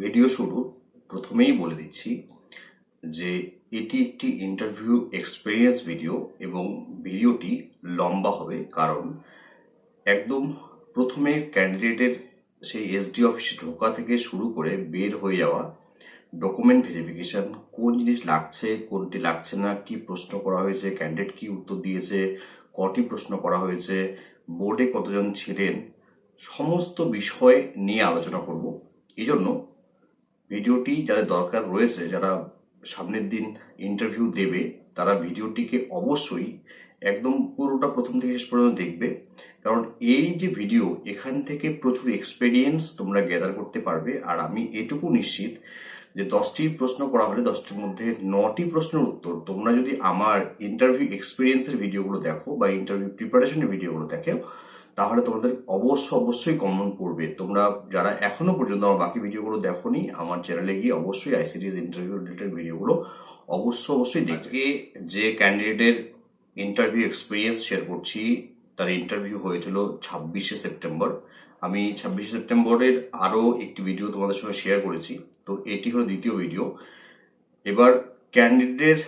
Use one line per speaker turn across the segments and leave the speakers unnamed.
Video শুরু প্রথমেই বলে দিচ্ছি যে এটি একটি ইন্টারভিউ এক্সপিরিয়েন্স ভিডিও এবং ভিডিওটি লম্বা হবে কারণ একদম প্রথমে ক্যান্ডিডেটের সেই এসডি অফিসে ঢোকা থেকে শুরু করে বের হয়ে যাওয়া ডকুমেন্ট ভেরিফিকেশন কোন জিনিস লাগছে, কোনটি লাগছে না, কি প্রশ্ন করা হয়েছে ক্যান্ডিডেট কি উত্তর দিয়েছে, কটি প্রশ্ন করা হয়েছে বোর্ডে কতজন ছিলেন, সমস্ত বিষয় নিয়ে আলোচনা করব। এই জন্য ভিডিওটি যাদের দরকার রয়েছে, যারা সামনের দিন ইন্টারভিউ দেবে, তারা ভিডিওটিকে অবশ্যই একদম পুরোটা প্রথম থেকে শেষ পর্যন্ত দেখবে। কারণ এই যে ভিডিও এখান থেকে প্রচুর এক্সপেরিয়েন্স তোমরা গ্যাদার করতে পারবে। আর আমি এটুকু নিশ্চিত যে দশটি প্রশ্ন করা হলে, দশটির মধ্যে নটি প্রশ্নের উত্তর তোমরা যদি আমার ইন্টারভিউ এক্সপিরিয়েন্সের ভিডিওগুলো দেখো বা ইন্টারভিউ প্রিপারেশনের ভিডিওগুলো দেখো তাহলে তোমাদের অবশ্য অবশ্যই কমন পড়বে। তোমরা যারা এখনও পর্যন্ত আমার বাকি ভিডিওগুলো দেখোনি আমার চ্যানেলে গিয়ে অবশ্যই আইসিডিএস ইন্টারভিউ রিলেটেড ভিডিওগুলো অবশ্য অবশ্যই দেখবে। যে ক্যান্ডিডেটের ইন্টারভিউ এক্সপিরিয়েন্স শেয়ার করছি তার ইন্টারভিউ হয়েছিল ছাব্বিশে সেপ্টেম্বর। আমি ছাব্বিশে সেপ্টেম্বরের আরও একটি ভিডিও তোমাদের সঙ্গে শেয়ার করেছি। তো এটি হলো দ্বিতীয় ভিডিও এবার ক্যান্ডিডেটের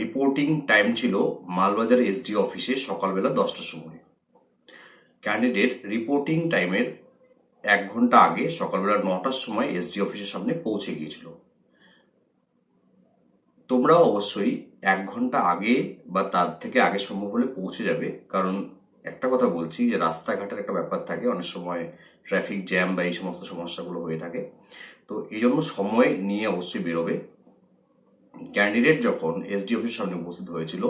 রিপোর্টিং টাইম ছিল মালবাজার এসডি অফিসে সকালবেলা দশটার সময়। ক্যান্ডিডেট রিপোর্টিং টাইমের এক ঘণ্টা আগে সকালবেলা নটার সময় এসডি অফিসের সামনে পৌঁছে গিয়েছিল। তোমরাও অবশ্যই এক ঘণ্টা আগে বা তার থেকে আগে সম্ভব হলে পৌঁছে যাবে। কারণ একটা কথা বলছি যে রাস্তাঘাটের একটা ব্যাপার থাকে, অনেক সময় ট্রাফিক জ্যাম বা এই সমস্ত সমস্যাগুলো হয়ে থাকে। তো এই জন্য সময় নিয়ে অবশ্যই বেরোবে। ক্যান্ডিডেট যখন এসডি অফিসের সামনে উপস্থিত হয়েছিল,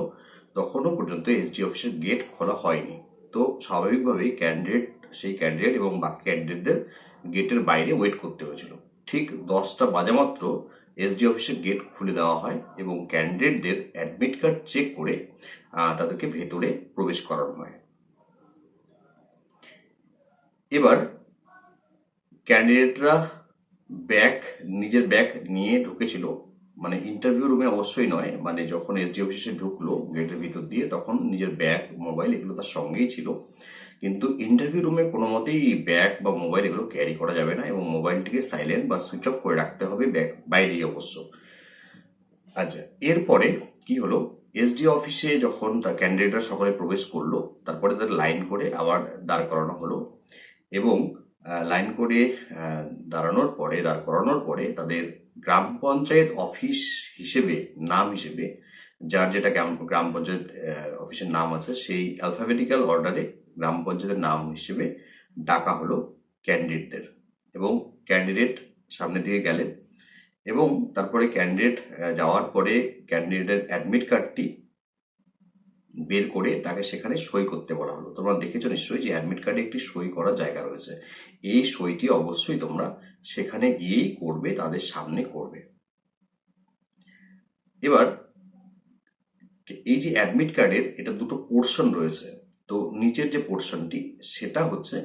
তখনও পর্যন্ত এসডি অফিসের গেট খোলা হয়নি। তো স্বাভাবিকভাবেই ক্যান্ডিডেট সেই ক্যান্ডিডেট এবং বাকি ক্যান্ডিডেটদের গেটের বাইরে ওয়েট করতে হয়েছিল। ঠিক দশটা বাজা মাত্র এসডি অফিসের গেট খুলে দেওয়া হয় এবং ক্যান্ডিডেটদের অ্যাডমিট কার্ড চেক করে তাদেরকে ভেতরে প্রবেশ করানো হয়। এবার ক্যান্ডিডেটরা ব্যাগ নিজের ব্যাগ নিয়ে ঢুকেছিল। মানে ইন্টারভিউ রুমে অবশ্যই নয় মানে যখন এসডি অফিসে ঢুকলো গেটের ভিতর দিয়ে, তখন নিজের ব্যাগ মোবাইল এগুলো তার সঙ্গেই ছিল। কিন্তু ইন্টারভিউ রুমে কোনো মতেই ব্যাগ বা মোবাইল এগুলো ক্যারি করা যাবে না এবং মোবাইলটিকে সাইলেন্ট বা সুইচ অফ করে রাখতে হবে বাইরেই অবশ্য। আচ্ছা এরপরে কি হলো? এসডি অফিসে যখন তার ক্যান্ডিডেটরা সকালে প্রবেশ করল, তারপরে তাদের লাইন করে আবার দাঁড় করানো হলো এবং লাইন করে দাঁড়ানোর পরে, দাঁড় করানোর পরে তাদের গ্রাম পঞ্চায়েত অফিস হিসেবে, নাম হিসেবে, যার যেটা গ্রাম পঞ্চায়েত অফিসের নাম আছে, সেই অ্যালফাবেটিক্যাল অর্ডারে গ্রাম পঞ্চায়েতের নাম হিসেবে ডাকা হলো ক্যান্ডিডেটদের এবং ক্যান্ডিডেট সামনে দিকে গেলেন এবং তারপরে ক্যান্ডিডেট যাওয়ার পরে ক্যান্ডিডেটের অ্যাডমিট কার্ডটি বের করে তাকে সেখানে সই করতে বলা হলো। তোমরা দেখেছ নিশ্চয়ই যে অ্যাডমিট কার্ডে একটি সই করার জায়গা রয়েছে। এই সইটি অবশ্যই তোমরা সেখানে গিয়েই করবে, তাদের সামনে করবে। এবার, এই যে অ্যাডমিট কার্ডের এটা দুটো পোর্শন রয়েছে। তো নিচের যে পোর্শনটি সেটা হচ্ছে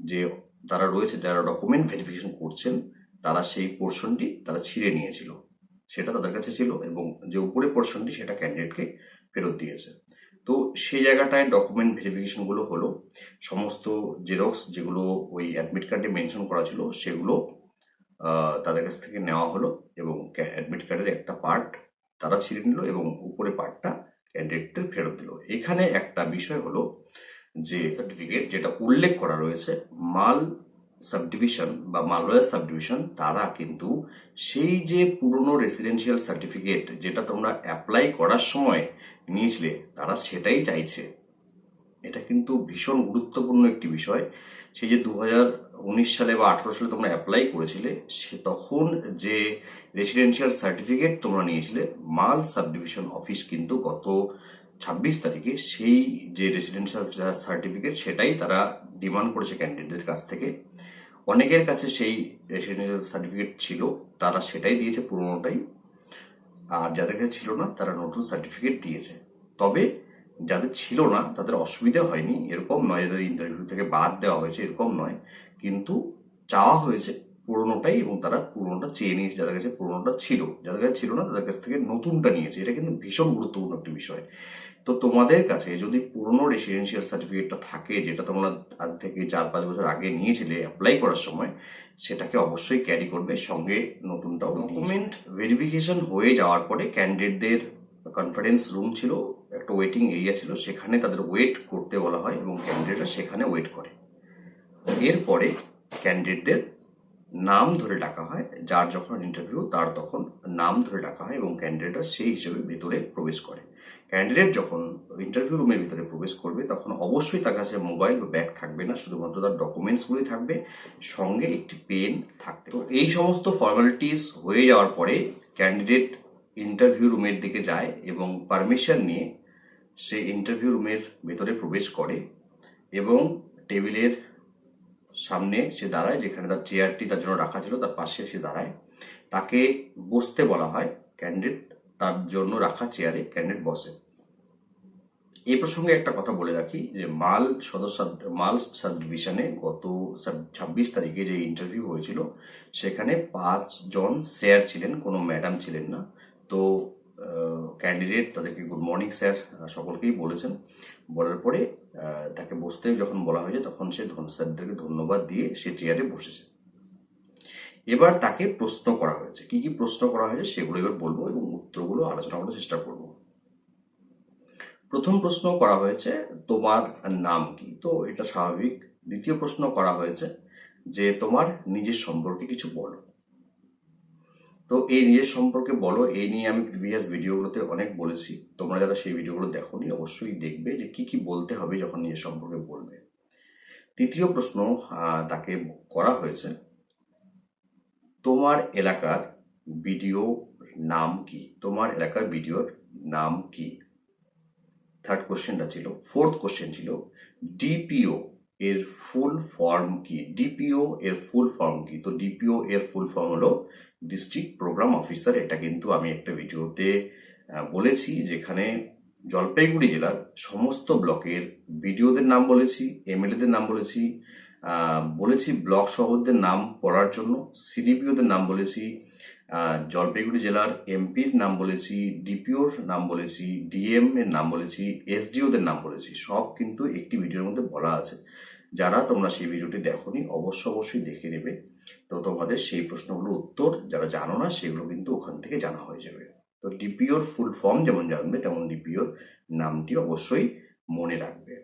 যে তারা রয়েছে, যারা ডকুমেন্ট ভেরিফিকেশন করছেন, তারা সেই পোর্শনটি তারা ছিঁড়ে নিয়েছিল। সেটা তাদের কাছে ছিল এবং যে উপরের পোর্শনটি সেটা ক্যান্ডিডেটকে ফেরত দিয়েছে। তো সেই জায়গাটায় ডকুমেন্ট ভেরিফিকেশনগুলো হলো, সমস্ত জেরক্স যেগুলো ওই অ্যাডমিট কার্ডে মেনশন করা ছিল, সেগুলো তাদের কাছ থেকে নেওয়া হলো এবং অ্যাডমিট কার্ডের একটা পার্ট তারা ছিঁড়ে নিল এবং উপরে পার্টটা ক্যান্ডিডেটদের ফেরত দিল। এখানে একটা বিষয় হলো যে সার্টিফিকেট যেটা উল্লেখ করা রয়েছে, মাল সাবডিভিশন বা মালওয়ার সাবডিভিশন তারা কিন্তু সেই যে পুরনো রেসিডেন্সিয়াল সার্টিফিকেট যেটা তোমরা অ্যাপ্লাই করার সময় নিয়েছিলে, তারা সেটাই চাইছে। এটা কিন্তু ভীষণ গুরুত্বপূর্ণ একটি বিষয়। সেই যে দু সালে বা আঠারো সালে তোমরা অ্যাপ্লাই করেছিলে, সে তখন যে রেসিডেন্সিয়াল সার্টিফিকেট তোমরা নিয়েছিলে, মাল সাবডিভিশন অফিস কিন্তু গত ছাব্বিশ তারিখে সেই যে রেসিডেন্সিয়াল সার্টিফিকেট সেটাই তারা ডিমান্ড করেছে ক্যান্ডিডেটদের কাছ থেকে। অনেকের কাছে সেই রেসিডেন্সিয়াল সার্টিফিকেট ছিল, তারা সেটাই দিয়েছে পুরোনোটাই। আর যাদের কাছে ছিল না, তারা নতুন সার্টিফিকেট দিয়েছে। তবে যাদের ছিল না, তাদের অসুবিধা হয়নি। এরকম নয়, যাদের ইন্টারভিউ থেকে বাদ দেওয়া হয়েছে, এরকম নয়। কিন্তু চাওয়া হয়েছে পুরোনোটাই এবং তারা পুরোনোটা চেয়ে নিয়েছে, যাদের কাছে পুরোনোটা ছিল। যাদের কাছে ছিল না, তাদের কাছ থেকে নতুনটা নিয়েছে। এটা কিন্তু ভীষণ গুরুত্বপূর্ণ একটি বিষয়। তো তোমাদের কাছে যদি পুরনো রেসিডেন্সিয়াল সার্টিফিকেটটা থাকে যেটা তোমরা আজ থেকে চার পাঁচ বছর আগে নিয়েছিলে অ্যাপ্লাই করার সময় সেটাকে অবশ্যই ক্যারি করবে। সঙ্গে নতুনটাও ডকুমেন্ট ভেরিফিকেশন হয়ে যাওয়ার পরে ক্যান্ডিডেটদের কনফারেন্স রুম ছিল একটা ওয়েটিং এরিয়া ছিল সেখানে তাদের ওয়েট করতে বলা হয় এবং ক্যান্ডিডেটরা সেখানে ওয়েট করে। এরপরে ক্যান্ডিডেটদের নাম ধরে ডাকা হয় যার যখন ইন্টারভিউ তার তখন নাম ধরে ডাকা হয় এবং ক্যান্ডিডেটরা সেই হিসেবে ভেতরে প্রবেশ করে। ক্যান্ডিডেট যখন ইন্টারভিউ রুমের ভিতরে প্রবেশ করবে, তখন অবশ্যই তার কাছে মোবাইল বা ব্যাগ থাকবে না, শুধুমাত্র তার ডকুমেন্টসগুলি থাকবে, সঙ্গে একটি পেন থাকতে তো এই সমস্ত ফর্মালিটিস হয়ে যাওয়ার পরে ক্যান্ডিডেট ইন্টারভিউ রুমের দিকে যায় এবং পারমিশন নিয়ে সে ইন্টারভিউ রুমের ভেতরে প্রবেশ করে এবং টেবিলের সামনে সে দাঁড়ায়, যেখানে তার চেয়ারটি তার জন্য রাখা ছিল, তার পাশে সে দাঁড়ায়। তাকে বসতে বলা হয় ক্যান্ডিডেট তার জন্য রাখা চেয়ারে ক্যান্ডিডেট বসে। এই প্রসঙ্গে একটা কথা বলে রাখি যে মাল সদস্য মাল সাব ডিভিশনে গত ছাব্বিশ তারিখে যে ইন্টারভিউ হয়েছিল, সেখানে পাঁচজন স্যার ছিলেন, কোনো ম্যাডাম ছিলেন না। তো ক্যান্ডিডেট তাদেরকে গুড মর্নিং স্যার সকলকেই বলেছেন। বলার পরে তাকে বসতে যখন বলা হয়েছে, তখন সে স্যারদেরকে ধন্যবাদ দিয়ে সে চেয়ারে বসেছে। এবার তাকে প্রশ্ন করা হয়েছে। কি কি প্রশ্ন করা হয়েছে, সেগুলো এবার বলব এবং উত্তরগুলো আলোচনা করার চেষ্টা করব। প্রথম প্রশ্ন করা হয়েছে, তোমার নাম কি? তো এটা স্বাভাবিক। দ্বিতীয় প্রশ্ন করা হয়েছে যে, তোমার নিজের সম্পর্কে কিছু বলো। তো এই নিজের সম্পর্কে বলো এই নিয়ে আমি প্রিভিয়াস ভিডিওগুলোতে অনেক বলেছি। তোমরা যারা সেই ভিডিওগুলো দেখোনি, অবশ্যই দেখবে যে, কি কি বলতে হবে যখন নিজের সম্পর্কে বলবে। তৃতীয় প্রশ্ন তাকে করা হয়েছে, তোমার এলাকার ভিডিও নাম কি? তোমার এলাকার ভিডিওর নাম কি? থার্ড কোশ্চেনটা ছিল ফোর্থ কোশ্চেন ছিল ডিপিও এর ফুল ফর্ম কি? ডিপিও এর ফুল ফর্ম কি? তো ডিপিও এর ফুল ফর্ম হলো ডিস্ট্রিক্ট প্রোগ্রাম অফিসার এটা কিন্তু আমি একটা ভিডিওতে বলেছি যেখানে জলপাইগুড়ি জেলার সমস্ত ব্লকের বিডিওদের নাম বলেছি এমএলএদের নাম বলেছি বলেছি ব্লক সভাপতিদের নাম পড়ার জন্য সিডিপিওদের নাম বলেছি জলপাইগুড়ি জেলার এমপির নাম বলেছি, ডিপিওর নাম বলেছি, ডিএম এর নাম বলেছি এসডিওদের নাম বলেছি, সব কিন্তু একটি ভিডিওর মধ্যে বলা আছে। যারা তোমরা সেই ভিডিওটি দেখোনি অবশ্য অবশ্যই দেখে নেবে। তো তোমাদের সেই প্রশ্নগুলোর উত্তর যারা জানো না, সেগুলো কিন্তু ওখান থেকে জানা হয়ে যাবে। তো ডিপিওর ফুল ফর্ম যেমন জানবে, তেমন ডিপিওর নামটি অবশ্যই মনে রাখবে।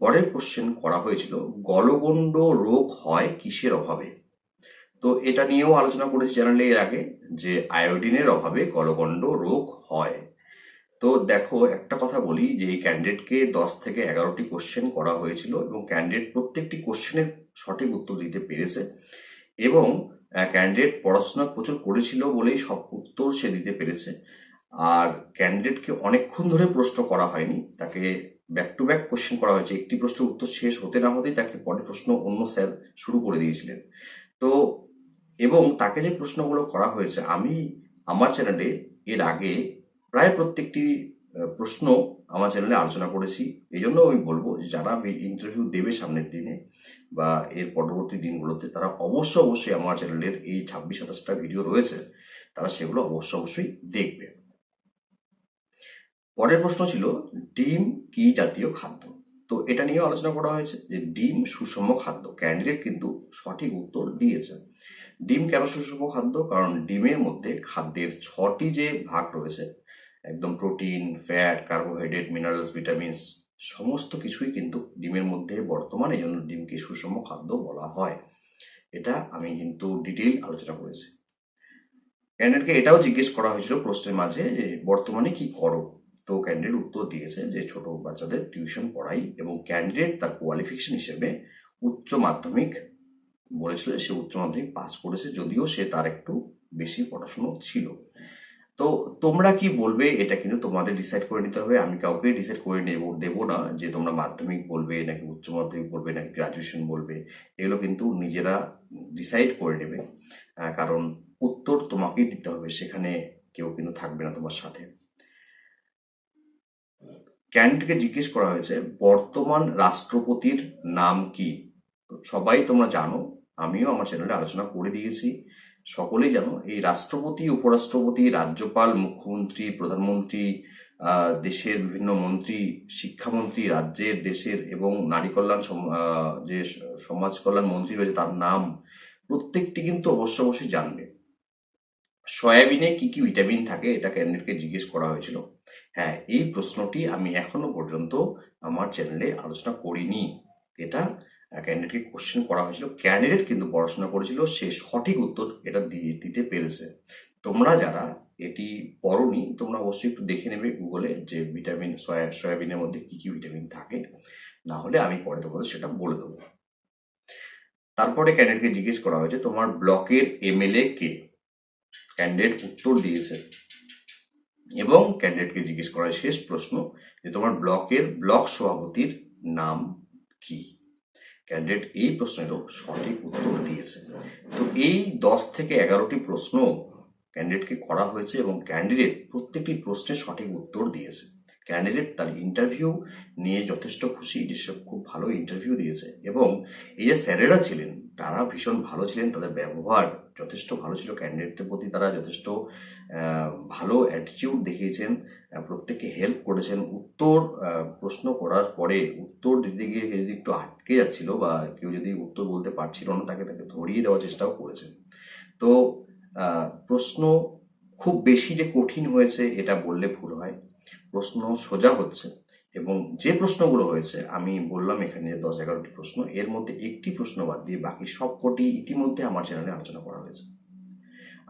পরের কোশ্চেন করা হয়েছিল, গলগণ্ড রোগ হয় কিসের অভাবে? তো এটা নিয়েও আলোচনা করেছি চ্যানেলে এর আগে, যে আয়োডিনের অভাবে গলগণ্ড রোগ হয়। তো দেখো, একটা কথা বলি, যে এই ক্যান্ডিডেটকে দশ থেকে এগারোটি কোশ্চেন করা হয়েছিল, এবং ক্যান্ডিডেট প্রত্যেকটি কোশ্চেনের সঠিক উত্তর দিতে পেরেছে, এবং ক্যান্ডিডেট পড়াশোনা প্রচুর করেছিল বলেই সব উত্তর সে দিতে পেরেছে। আর ক্যান্ডিডেটকে অনেকক্ষণ ধরে প্রশ্ন করা হয়নি, তাকে ব্যাক টু ব্যাক কোশ্চেন করা হয়েছে। একটি প্রশ্নের উত্তর শেষ হতে না হতেই তাকে পরের প্রশ্ন অন্য স্যার শুরু করে দিয়েছিলেন। তো এবং তাকে যে প্রশ্নগুলো করা হয়েছে, আমি আমার চ্যানেলে এর আগে প্রায় প্রত্যেকটি প্রশ্ন আমার চ্যানেলে আলোচনা করেছি। এই জন্য আমি বলব যারা ইন্টারভিউ দেবে সামনের দিনে বা এর পরবর্তী দিনগুলোতে, তারা অবশ্য অবশ্যই আমার চ্যানেলের এই ছাব্বিশ, সাতাশটা ভিডিও রয়েছে, তারা সেগুলো অবশ্য অবশ্যই দেখবে। পরের প্রশ্ন ছিল, ডিম কি জাতীয় খাদ্য? তো এটা নিয়েও আলোচনা করা হয়েছে যে ডিম সুষম খাদ্য। ক্যান্ডিডেট কিন্তু সঠিক উত্তর দিয়েছে। ডিম কেন সুষম খাদ্য? কারণ ডিমের মধ্যে খাদ্যের ছটি যে ভাগ রয়েছে, একদম protein, fat, carbohydrate, minerals, vitamins, সমস্ত কিছুই কিন্তু ডিমের মধ্যে বর্তমান এই জন্য ডিমকে সুষম খাদ্য বলা হয়। এটা আমি কিন্তু ডিটেইল আলোচনা করেছি। ক্যান্ডিডেটকে এটাও জিজ্ঞেস করা হয়েছিল প্রশ্নের মাঝে যে, বর্তমানে কি করো? তো ক্যান্ডিডেট উত্তর দিয়েছে যে, ছোট বাচ্চাদের টিউশন পড়াই এবং ক্যান্ডিডেট তার কোয়ালিফিকেশন হিসেবে উচ্চ মাধ্যমিক বলেছিল সে উচ্চ মাধ্যমিক পাস করেছে, যদিও সে তার একটু বেশি পড়াশুনো ছিল। তো তোমরা কি বলবে? এটা কিন্তু তোমাদের ডিসাইড করে নিতে হবে। আমি কাউকে ডিসাইড করে নেব, দেবো না যে তোমরা মাধ্যমিক বলবে নাকি উচ্চ মাধ্যমিক বলবে নাকি গ্রাজুয়েশন বলবে। এগুলো কিন্তু নিজেরা ডিসাইড করে নেবে। কারণ উত্তর তোমাকেই দিতে হবে। সেখানে কেউ কিন্তু থাকবে না তোমার সাথে। ক্যান্ডিডেটকে জিজ্ঞেস করা হয়েছে, বর্তমান রাষ্ট্রপতির নাম কি? সবাই তোমরা জানো আমিও আমার চ্যানেলে আলোচনা করে দিয়েছি। সকলেই জানো এই রাষ্ট্রপতি, উপরাষ্ট্রপতি, রাজ্যপাল, মুখ্যমন্ত্রী, প্রধানমন্ত্রী দেশের বিভিন্ন মন্ত্রী, শিক্ষামন্ত্রী, রাজ্যের, দেশের এবং নারী কল্যাণ যে সমাজ কল্যাণ মন্ত্রী রয়েছে তার নাম প্রত্যেকটি কিন্তু অবশ্য অবশ্যই জানবে। সয়াবিনে কি কি ভিটামিন থাকে এটা ক্যান্ডিডেটকে জিজ্ঞেস করা হয়েছিল। হ্যাঁ এই প্রশ্নটি আমি এখনও পর্যন্ত আমার চ্যানেলে আলোচনা করিনি। এটা ক্যান্ডিডেটকে কোশ্চেন করা হয়েছিল ক্যান্ডিডেট কিন্তু পড়াশোনা করেছিল, সে সঠিক উত্তর এটা দিয়ে দিতে পেরেছে। তোমরা যারা এটি পড়নি, তোমরা অবশ্যই একটু দেখে নেবে গুগলে যে ভিটামিন সয়া সয়াবিনের মধ্যে কি কি ভিটামিন থাকে। না হলে আমি পরে তোমাদের সেটা বলে দেবো। তারপরে ক্যান্ডিডেটকে জিজ্ঞেস করা হয়েছে, তোমার ব্লকের এমএলএ কে? ক্যান্ডিডেট উত্তর দিয়েছে। এবং ক্যান্ডিডেটকে জিজ্ঞেস করা শেষ প্রশ্ন, যে তোমার ব্লকের, ব্লক সভাপতির নাম কি? ক্যান্ডিডেট এই প্রশ্নেরও সঠিক উত্তর দিয়েছে। তো এই দশ থেকে এগারোটি প্রশ্ন ক্যান্ডিডেটকে করা হয়েছে এবং ক্যান্ডিডেট প্রত্যেকটি প্রশ্নের সঠিক উত্তর দিয়েছে। ক্যান্ডিডেট তার ইন্টারভিউ নিয়ে যথেষ্ট খুশি সে খুব ভালো ইন্টারভিউ দিয়েছে এবং এই যে স্যারেরা ছিলেন, তারা ভীষণ ভালো ছিলেন, তাদের ব্যবহার যথেষ্ট ভালো ছিল। ক্যান্ডিডেটদের প্রতি তারা যথেষ্ট ভালো অ্যাটিটিউড দেখিয়েছেন প্রত্যেককে হেল্প করেছেন। উত্তর প্রশ্ন করার পরে উত্তর দিতে গিয়ে কেউ যদি একটু আটকে যাচ্ছিল বা কেউ যদি উত্তর বলতে পারছিল না, তাকে তাকে ধরিয়ে দেওয়ার চেষ্টাও করেছেন। তো প্রশ্ন খুব বেশি যে কঠিন হয়েছে, এটা বললে ভুল হয়। প্রশ্ন সোজা হচ্ছে। এবং যে প্রশ্নগুলো হয়েছে, আমি বললাম এখানে দশ এগারোটি প্রশ্ন, এর মধ্যে একটি প্রশ্ন বাদ দিয়ে বাকি সবকটি ইতিমধ্যে আমার চ্যানেলে আলোচনা করা হয়েছে।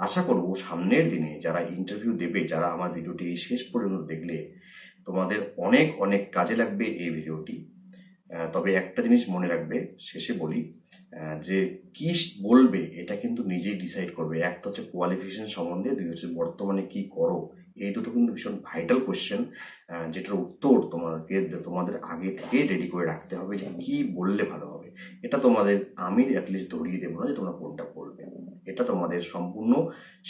আশা করব সামনের দিনে যারা ইন্টারভিউ দেবে, যারা আমার ভিডিওটি শেষ পর্যন্ত দেখলে, তোমাদের অনেক অনেক কাজে লাগবে এই ভিডিওটি। তবে একটা জিনিস মনে রাখবে, শেষে বলি যে কি বলবে, এটা কিন্তু নিজেই ডিসাইড করবে। একটা হচ্ছে কোয়ালিফিকেশন সম্বন্ধে, দুই হচ্ছে বর্তমানে কি করো এই দুটো কিন্তু ভীষণ ভাইটাল কোশ্চেন যেটার উত্তর তোমাকে, তোমাদের আগে থেকে রেডি করে রাখতে হবে যে কি বললে ভালো হবে। এটা তোমাদের, আমি অ্যাটলিস্ট ধরিয়ে দেবো না যে তোমরা কোনটা বলবে। এটা তোমাদের সম্পূর্ণ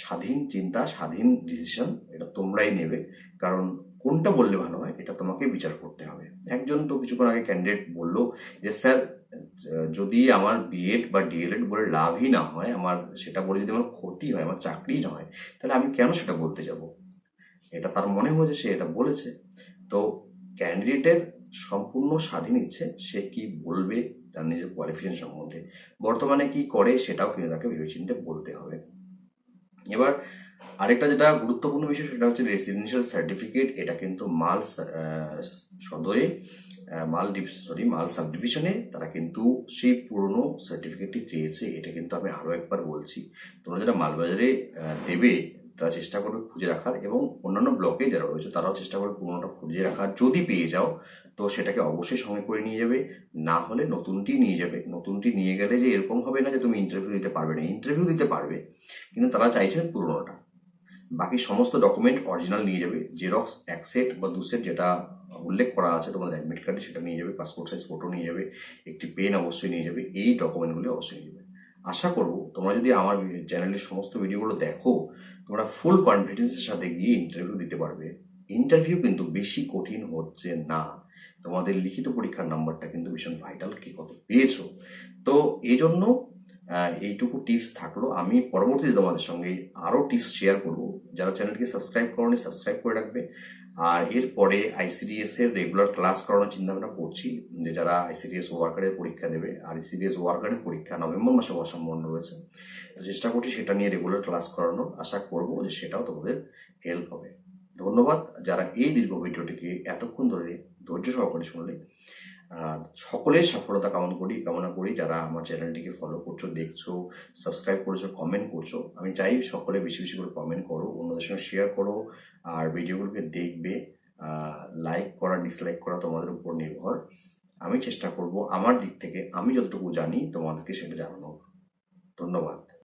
স্বাধীন চিন্তা, স্বাধীন ডিসিশন এটা তোমরাই নেবে। কারণ কোনটা বললে ভালো হয়, এটা তোমাকে বিচার করতে হবে। একজন তো কিছুক্ষণ আগে ক্যান্ডিডেট বলল যে, স্যার, যদি আমার বিএড বা ডিএলএড বলে লাভই না হয়, আমার, সেটা বলে যদি আমার ক্ষতি হয়, আমার চাকরি না হয়, তাহলে আমি কেন সেটা বলতে যাব? এটা তার মনে হয়েছে, সে এটা বলেছে। তো ক্যান্ডিডেটের সম্পূর্ণ স্বাধীন ইচ্ছে, সে কি বলবে তার নিজের কোয়ালিফিকেশন সম্বন্ধে। বর্তমানে কি করে সেটাও কিন্তু তাকে ভেবেচিন্তে বলতে হবে। এবার আরেকটা যেটা গুরুত্বপূর্ণ বিষয়, সেটা হচ্ছে রেসিডেন্সিয়াল সার্টিফিকেট এটা কিন্তু মাল সদরে মাল সরি মাল সাব ডিভিশনে তারা কিন্তু সেই পুরনো সার্টিফিকেটটি চেয়েছে। এটা কিন্তু আমি আরও একবার বলছি। তোমরা যারা মালবাজারে দেবে তারা চেষ্টা করবে খুঁজে রাখার এবং অন্যান্য ব্লকে যারা রয়েছে তারাও চেষ্টা করবে পুরোনোটা খুঁজে রাখার। যদি পেয়ে যাও, তো সেটাকে অবশ্যই সঙ্গে করে নিয়ে যাবে। না হলে নতুনটি নিয়ে যাবে। নতুনটি নিয়ে গেলে যে এরকম হবে না যে তুমি ইন্টারভিউ দিতে পারবে না। ইন্টারভিউ দিতে পারবে, কিন্তু তারা চাইছেন পুরোনোটা। বাকি সমস্ত ডকুমেন্ট অরিজিনাল নিয়ে যাবে। জেরক্স এক সেট বা দু সেট যেটা উল্লেখ করা আছে, তোমাদের অ্যাডমিট কার্ডে সেটা নিয়ে যাবে। পাসপোর্ট সাইজ ফটো নিয়ে যাবে। একটি পেন অবশ্যই নিয়ে যাবে। এই ডকুমেন্টগুলি অবশ্যই নিয়ে যাবে। আশা করব, তোমরা যদি আমার চ্যানেলের সমস্ত ভিডিওগুলো দেখো তোমরা ফুল কনফিডেন্সের সাথে গিয়ে ইন্টারভিউ দিতে পারবে। ইন্টারভিউ কিন্তু বেশি কঠিন হচ্ছে না। তোমাদের লিখিত পরীক্ষার নাম্বারটা কিন্তু ভীষণ ভাইটাল কি কত পেয়েছ। তো এই জন্য এইটুকু টিপস থাকল। আমি পরবর্তীতে তোমাদের সঙ্গে আরও টিপস শেয়ার করব। যারা চ্যানেলকে সাবস্ক্রাইব করনি সাবস্ক্রাইব করে রাখবে। আর এরপরে আইসিডিএস এর রেগুলার ক্লাস করানোর চিন্তা ভাবনা করছি, যে যারা আইসিডিএস ওয়ার্কারের পরীক্ষা দেবে। আর আইসিডিএস ওয়ার্কারের পরীক্ষা নভেম্বর মাসে সম্ভাবনা রয়েছে। তো চেষ্টা করছি সেটা নিয়ে রেগুলার ক্লাস করানোর। আশা করব যে সেটাও তোমাদের হেল্প হবে। ধন্যবাদ। যারা এই দীর্ঘ ভিডিওটিকে এতক্ষণ ধরে ধৈর্য সহকারে শুনলে আর সকলের সফলতা কামনা করি কামনা করি যারা আমার চ্যানেলটিকে ফলো করছ, দেখছ সাবস্ক্রাইব করেছ কমেন্ট করছ, আমি চাই সকলে বেশি বেশি করে কমেন্ট করো, অন্যদের সঙ্গে শেয়ার করো, আর ভিডিওগুলোকে দেখবে লাইক করা ডিসলাইক করা তোমাদের উপর নির্ভর। আমি চেষ্টা করব আমার দিক থেকে, আমি যতটুকু জানি তোমাদেরকে সেটা জানানো ধন্যবাদ।